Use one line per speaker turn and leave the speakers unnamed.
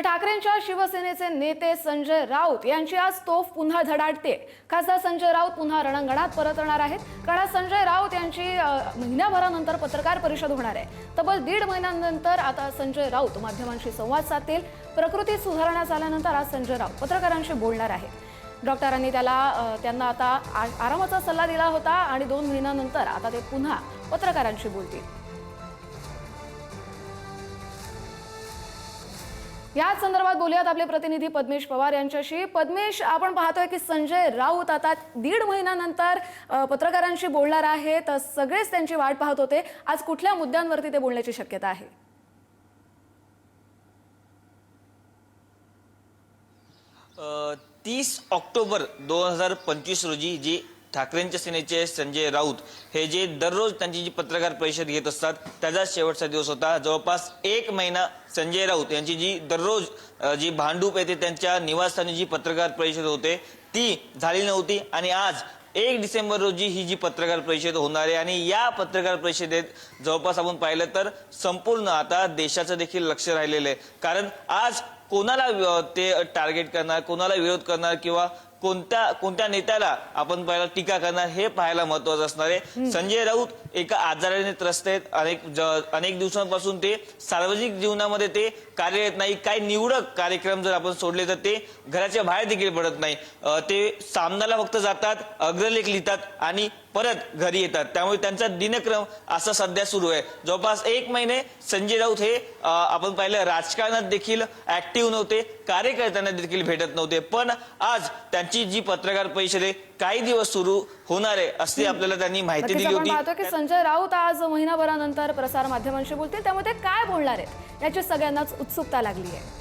तर ठाकरेंच्या शिवसेनेचे नेते संजय राऊत यांची आज तोफ पुन्हा धडाडते. खासदार संजय राऊत पुन्हा रणांगणात परतणार आहेत. कारण आज संजय राऊत यांची महिन्याभरानंतर पत्रकार परिषद होणार आहे. तब्बल दीड महिन्यानंतर आता संजय राऊत माध्यमांशी संवाद साधतील. प्रकृतीत सुधारणा झाल्यानंतर आज संजय राऊत पत्रकारांशी बोलणार आहेत. डॉक्टरांनी त्याला त्यांना आता आ- आरामाचा सल्ला दिला होता आणि दोन महिन्यानंतर आता ते पुन्हा पत्रकारांशी बोलतील. याच संदर्भात बोलूयात आपले प्रतिनिधी पद्मेश पवार यांच्याशी. पद्मेश आपण पाहतोय की संजय राऊत आता दीड महिन्यानंतर पत्रकारांशी बोलणार आहेत. सगळेच त्यांची वाट पाहत होते. आज कुठल्या मुद्द्यांवरती ते बोलण्याची शक्यता आहे?
तीस ऑक्टोबर दोन हजार पंचवीस रोजी जी ठाकरेंच्या सेनेचे संजय राऊत हे जे दररोज त्यांची जी पत्रकार परिषद घेत असतात त्याचा शेवटचा दिवस होता. जवळपास एक महिना संजय राऊत यांची जी दररोज जी भांडूप येते त्यांच्या निवासस्थानी जी पत्रकार परिषद होते ती झाली नव्हती. आणि आज एक डिसेंबर रोजी ही जी पत्रकार परिषद होणार आहे आणि या पत्रकार परिषदेत जवळपास आपण पाहिलं तर संपूर्ण आता देशाचं देखील लक्ष राहिलेलं आहे. कारण आज कोणाला ते टार्गेट करणार कोणाला विरोध करणार किंवा कोणत्या कोणत्या नेत्याला आपण पाहायला टीका करणार हे पाहायला महत्वाचं असणार आहे. संजय राऊत एका आजाराने त्रस्त आहेत. अनेक अनेक दिवसांपासून ते सार्वजनिक जीवनामध्ये ते कार्यरत नाही. काही निवडक कार्यक्रम जर आपण सोडले तर ते घराच्या बाहेर देखील पडत नाही. ते सामनाला फक्त जातात अग्रलेख लिहितात आणि परत घरी येतात. त्यामुळे त्यांचा दिनक्रम असा सध्या सुरू आहे. जवळपास एक महिने संजय राऊत हे आपण पाहिलं राजकारणात देखील ऍक्टिव्ह नव्हते कार्यकर्त्यांना देखील भेटत नव्हते. पण आज त्यांची जी पत्रकार परिषद काही दिवस सुरू होणार आहे अशी आपल्याला त्यांनी माहिती दिली होती.
की संजय राऊत आज महिनाभरानंतर प्रसार माध्यमांशी बोलतील. त्यामुळे ते काय बोलणार आहेत याची सगळ्यांनाच उत्सुकता लागली आहे.